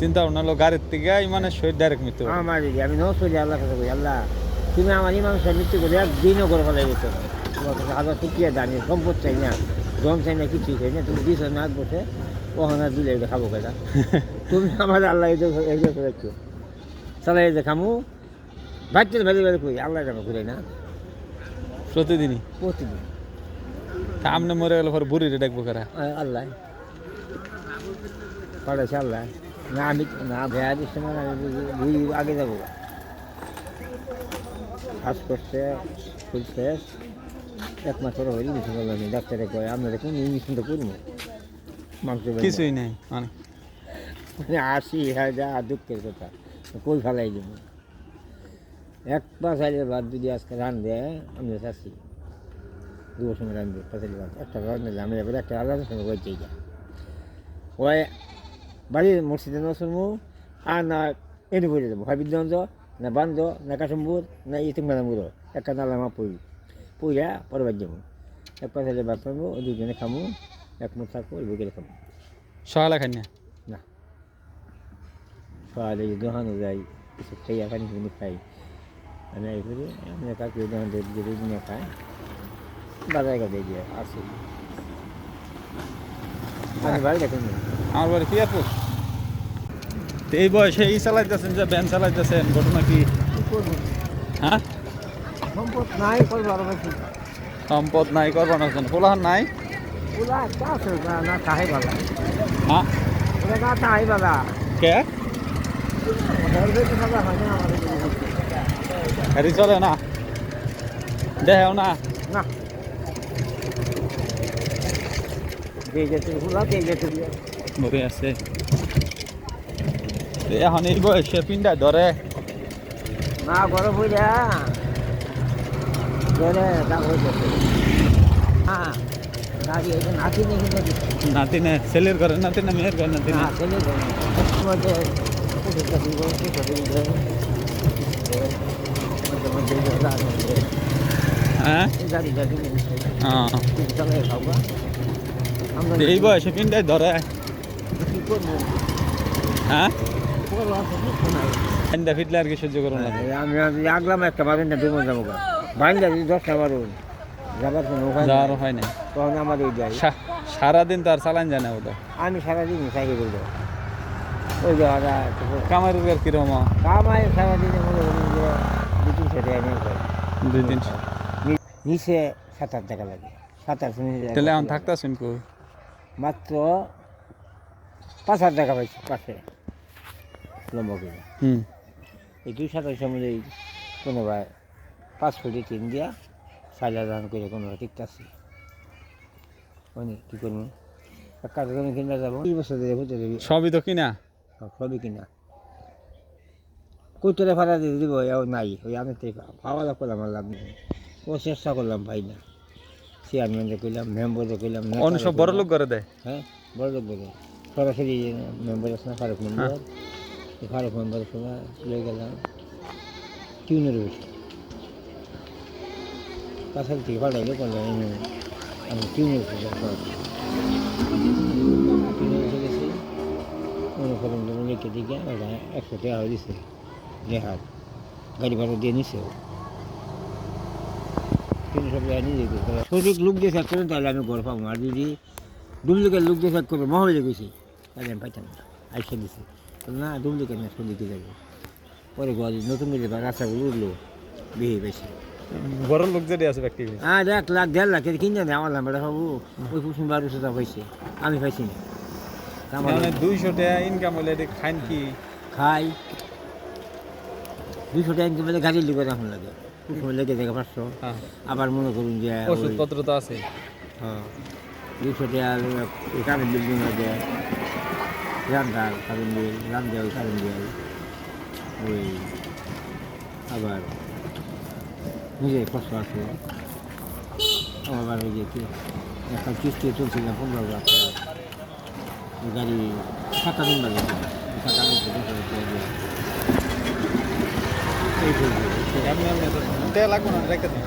চিন্তা ভাবনা হলো গাড়ির থেকে ইমানের শহীদ ডাইরেক্ট মৃত্যু হবে। আমার দিদি আমি করি আল্লাহ কাছে করি আল্লাহ তুমি আমার ইমানুষের মৃত্যু করে একদিনও করে ফেলাই যেত তোমার কাছে আল্লাহ টুকিয়ে দানি সম্পদ চাই না জম চাই না কিছুই চাই না তুমি দিস না বসে ওখানে দিলে এটা খাব কেটা তুমি আমার আল্লাহ এই একটু চালাই এই যে খামু বাচ্চা ভেলে ভেলে করি আল্লাহ জানো ঘুরে না। প্রতিদিনই? প্রতিদিন। তা আমনে মরে গেলে পরে বুড়িরে ডাকবো কারা? আল্লাহ। পড়েছে আল্লাহ। না আমি না ভেয়া দিচ্ছে না বুঝি আগে যাব। কাজ করছে ফুল শেষ। এক মাস পরে হয়ে ইঞ্জেকশন করলাম ডাক্তারে কয় আপনারা কোন ইঞ্জেকশনটা করব মাংস কিছুই নাই মানে। মানে আশি হাজার দুঃখের কথা কই ফেলাই দেবো? এক পাঁচ হাজার বাদ যদি আজকে রান দেয় আমি চাচ্ছি দু সময় পাঁচ হাজার বাদ একটা রান দিলে আমি এবার একটা আলাদা সময় ওই চাই ওই বাড়ির মসজিদে নসলমু আর না এনে বলে দেবো হয় বিদ্যন্ত না বান্ধ না কাশম্বুর না ইতিম গানামুর একটা নালামা পড়ি পইরা পরবার যাব। এক হাজার বাদ পাবো ওই দুজনে খামু এক মুঠ থাকব ওই বুকের খামু। সকালে খাই না? না। সকালে দোকানে যাই কিছু খাইয়া পানি পানি খাই। আমি এই করি আমি কাউকে দোকান দিয়ে দিয়ে নিয়ে খাই বাজার কাছে গিয়ে আসি। আমি বাড়ি দেখুন আমার বাড়ি পিয়ারপুর তো এই বয়সে এই চালাইতেছেন যে ভ্যান চালাইতেছেন ঘটনা কি? হ্যাঁ? সম্পদ নাই করব আরও বেশি। সম্পদ নাই করবার না পোলাহান নাই? হ্যাঁ? গাড়ি চলে না? দেহেও না? না। যে যেতে খোলা যে যেতে বকে আছে। এখন এই বয়সে পিন্ডা ধরে না যা জলে দাম হ্যাঁ নাতিনে ছেলের ঘরে নাতিনে মেয়ের ঘরে নাতিনে এই বয়সে পিন্ডায় ধরে হ্যাঁ? ফিটলে আর কি সহ্য আমি একটা যাব বাইন্দা যদি দশটা মারুন যাবার কোনো উপায় নাই। যাওয়ারও হয় না তখন যাই। সারাদিন তো আর চালান যায় না ওটা। আমি সারাদিন করব ওই যে হারা কামার রোজগার কিরম? কামাই সারাদিনে দুই নিচে লাগে। নিচে তাহলে এখন থাকতেছেন কই? মাত্র পাঁচ হাজার টাকা পাইছি পাশে। লম্বা করে। হুম। এই দুই সাতাশ মধ্যে কোনো ভাই পাঁচ কোটি তিন দিয়া চার হাজার করে কোনো আসি মানে কী করব? কাজ করে কিনা যাব। দুই বছর ধরে হতে দেবি। সবই তো কিনা? সবই কিনা। কুতুরে ভাড়া দিয়ে দিব? এও নাই ওই আমি তো পাওয়া লাভ করলাম আর লাভ নেই। ও চেষ্টা করলাম ভাই না। চেয়ারম্যানকে কইলাম মেম্বারকে কইলাম অন্য সব বড় লোক করে দেয়। হ্যাঁ বড় লোক বলে সরাসরি মেম্বার আছে না ফারুক মেম্বার ফারুক মেম্বার সময় লয়ে গেলাম টিউনের বসে কাছাল থেকে পাঠাইলে করলাম আমি টিউনের টিউনের বসে গেছি। করেন যেন লিখে দিকে ওটা একশো টাকা দিছে লেহার গাড়ি ভাড়া দিয়ে নিছে। তিনশো টাকা নিয়ে সঠিক লোক দিয়ে থাকতে তাহলে আমি ঘর পাবো। আর যদি ডুপ্লিকেট লোক দিয়ে থাকতে মহলে গেছি। তাহলে আমি পাইতাম না। আইসে দিছি। না ডুপ্লিকেট না সঠিক যাবে পরে ঘর নতুন করে রাস্তাগুলো উঠল বেশি বেশি বড় লোক যদি আছে ব্যক্তি আর এক লাখ দেড় লাখ কিনে নেই আমার লাম্বাটা পাবো ওই কুসুম বারোশো টাকা পাইছে। আমি পাইছি না। মানে দুইশো টাকা ইনকাম হলে খাইন কি? খাই। দুশো টাকা ইনকাম পেলে গাড়ির লিখে এখন লাগে। কুসুম লেগে থাকে পাঁচশো। হ্যাঁ। আবার মনে করুন যে ওষুধপত্র তো আছে। হ্যাঁ। দুশো টাকা ওই কারেন্ট বিল রান্নার কারেন্ট বিল রান্ধে ওই বিল ওই আবার নিজের কষ্ট আছে। আবার ওই যে একটা কিস্তি চলছিল পনেরো লাখ গাড়ি সাতটা দিন বাজে সাতটা দিন। এই লাগবে না, রেখে দিন